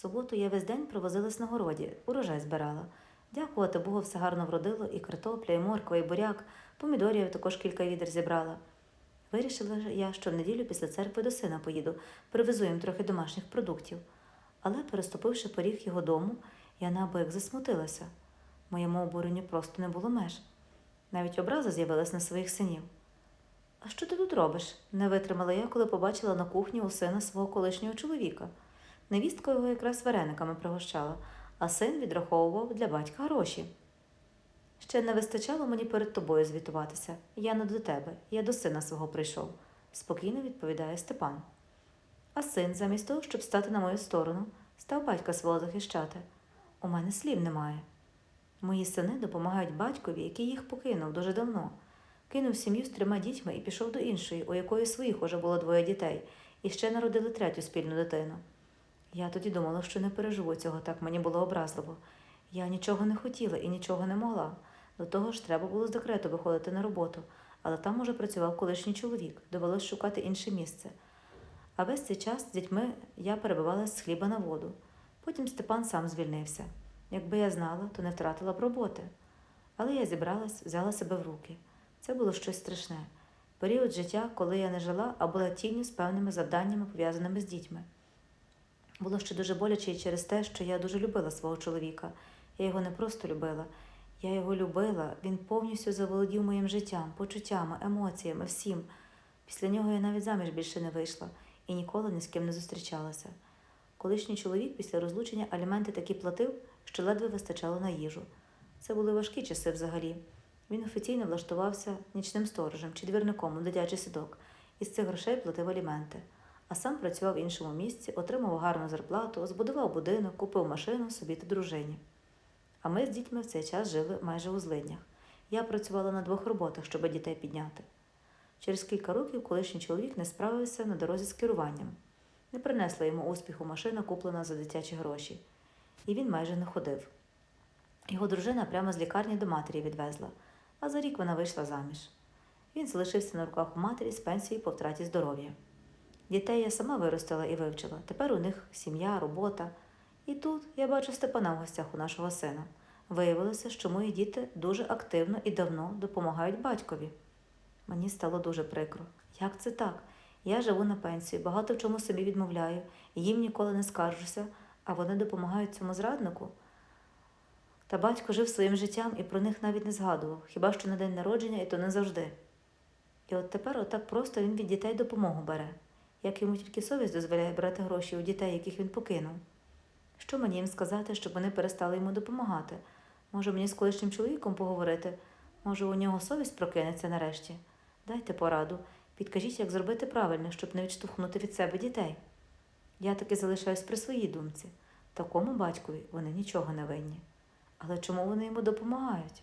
суботу я весь день провозилась на городі, урожай збирала. Дякувати Богу, все гарно вродило, і картопля, і морква, і буряк, помідорів також кілька відер зібрала. Вирішила я, що в неділю після церкви до сина поїду, привезу їм трохи домашніх продуктів. Але, переступивши поріг його дому, я неабияк засмутилася. Моєму обуренню просто не було меж. Навіть образа з'явилась на своїх синів. А що ти тут робиш? не витримала я, коли побачила на кухні у сина свого колишнього чоловіка. Невістка його якраз варениками пригощала, а син відраховував для батька гроші. Ще не вистачало мені перед тобою звітуватися. Я не до тебе, я до сина свого прийшов, спокійно відповідає Степан. А син, замість того, щоб стати на мою сторону, став батька свого захищати. У мене слів немає. Мої сини допомагають батькові, який їх покинув дуже давно. Кинув сім'ю з трьома дітьми і пішов до іншої, у якої своїх уже було двоє дітей, і ще народили третю спільну дитину. Я тоді думала, що не переживу цього, так мені було образливо. Я нічого не хотіла і нічого не могла. До того ж, треба було з декрету виходити на роботу, але там уже працював колишній чоловік, довелось шукати інше місце. А весь цей час з дітьми я перебивала з хліба на воду. Потім Степан сам звільнився. Якби я знала, то не втратила б роботи. Але я зібралась, взяла себе в руки. Це було щось страшне. Період життя, коли я не жила, а була тінню з певними завданнями, пов'язаними з дітьми. Було ще дуже боляче і через те, що я дуже любила свого чоловіка. Я його не просто любила. Я його любила, він повністю заволодів моїм життям, почуттями, емоціями, всім. Після нього я навіть заміж більше не вийшла і ніколи ні з ким не зустрічалася. Колишній чоловік після розлучення аліменти такі платив, що ледве вистачало на їжу. Це були важкі часи взагалі. Він офіційно влаштувався нічним сторожем чи двірником у дитячий садок і з цих грошей платив аліменти. А сам працював в іншому місці, отримав гарну зарплату, збудував будинок, купив машину собі та дружині. А ми з дітьми в цей час жили майже у злиднях. Я працювала на двох роботах, щоб дітей підняти. Через кілька років колишній чоловік не справився на дорозі з керуванням. Не принесла йому успіху машина, куплена за дитячі гроші. І він майже не ходив. Його дружина прямо з лікарні до матері відвезла, а за рік вона вийшла заміж. Він залишився на руках у матері з пенсії по втраті здоров'я. Дітей я сама виростила і вивчила. Тепер у них сім'я, робота. І тут я бачу Степана в гостях у нашого сина. Виявилося, що мої діти дуже активно і давно допомагають батькові. Мені стало дуже прикро. Як це так? Я живу на пенсію, багато в чому собі відмовляю, їм ніколи не скаржуся, а вони допомагають цьому зраднику. Та батько жив своїм життям і про них навіть не згадував, хіба що на день народження, і то не завжди. І от тепер отак просто він від дітей допомогу бере, як йому тільки совість дозволяє брати гроші у дітей, яких він покинув. Що мені їм сказати, щоб вони перестали йому допомагати? Може, мені з колишнім чоловіком поговорити? Може, у нього совість прокинеться нарешті? Дайте пораду, підкажіть, як зробити правильно, щоб не відштовхнути від себе дітей. Я таки залишаюсь при своїй думці. Такому батькові вони нічого не винні. Але чому вони йому допомагають?